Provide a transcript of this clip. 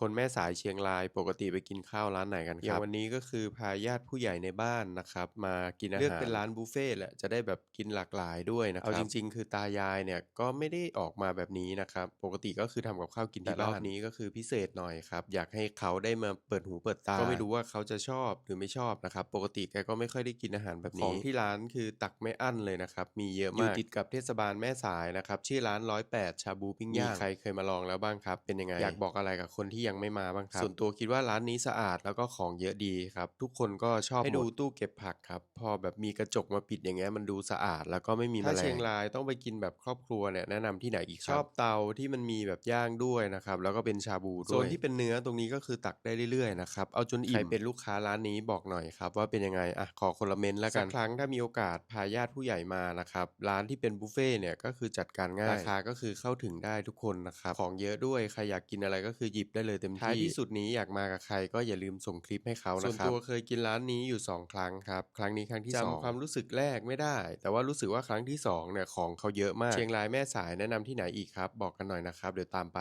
คนแม่สายเชียงรายปกติไปกินข้าวร้านไหนกันครับอย่างวันนี้ก็คือพาญาติผู้ใหญ่ในบ้านนะครับ มากินอาหารเลือกเป็นร้านบุฟเฟ่ต์แหละจะได้แบบกินหลากหลายด้วยนะครับเอาจริง ๆ คือตายายเนี่ยก็ไม่ได้ออกมาแบบนี้นะครับปกติก็คือทำกับข้าวกินที่บ้านรอบนี้ก็คือพิเศษหน่อยครับอยากให้เขาได้มาเปิดหูเปิดตาก็ไม่รู้ว่าเขาจะชอบหรือไม่ชอบนะครับปกติแกก็ไม่ค่อยได้กินอาหารแบบนี้ของที่ร้านคือตักไม่อั้นเลยนะครับมีเยอะมากอยู่ติดกับเทศบาลแม่สายนะครับชื่อร้านร้อยแปดชาบูปิ้งย่างมีใครเคยมาลองแล้วบ้างครับเป็นยังไงอยากบอกอะไรกับคนที่ยังไม่มาบ้างครับ ส่วนตัวคิดว่าร้านนี้สะอาดแล้วก็ของเยอะดีครับ ทุกคนก็ชอบให้ดูตู้เก็บผักครับ พอแบบมีกระจกมาปิดอย่างเงี้ยมันดูสะอาดแล้วก็ไม่มีแมลงถ้าเชียงรายต้องไปกินแบบครอบครัวเนี่ยแนะนำที่ไหนอีกครับชอบเตาที่มันมีแบบย่างด้วยนะครับแล้วก็เป็นชาบูด้วยโซนที่เป็นเนื้อตรงนี้ก็คือตักได้เรื่อยๆนะครับเอาจนอิ่มใครเป็นลูกค้าร้านนี้บอกหน่อยครับว่าเป็นยังไงอะขอคนละเมนต์แล้วกันสักครั้งถ้ามีโอกาสพาญาติผู้ใหญ่มานะครับร้านที่เป็นบุฟเฟ่ต์เนี่ยก็คือจัดการง่ายราคาก็คือเข้าถึงได้ทุกคนนะครับของเยอะด้วยใครอยากกินอะไรก็คือหยิบได้เลยเต็มที่ท้ายที่สุดนี้อยากมากับใครก็อย่าลืมส่งคลิปให้เขานะครับส่วนตัวเคยกินร้านนี้อยู่ 2 ครั้งครับ ครั้งนี้ครั้งที่สองจำความรู้สึกแรกไม่ได้ แต่ว่ารู้สึกว่าครั้งที่2เนี่ยของเขาเยอะมากเชียงรายแม่สายแนะนำที่ไหนอีกครับ บอกกันหน่อยนะครับเดี๋ยวตามไป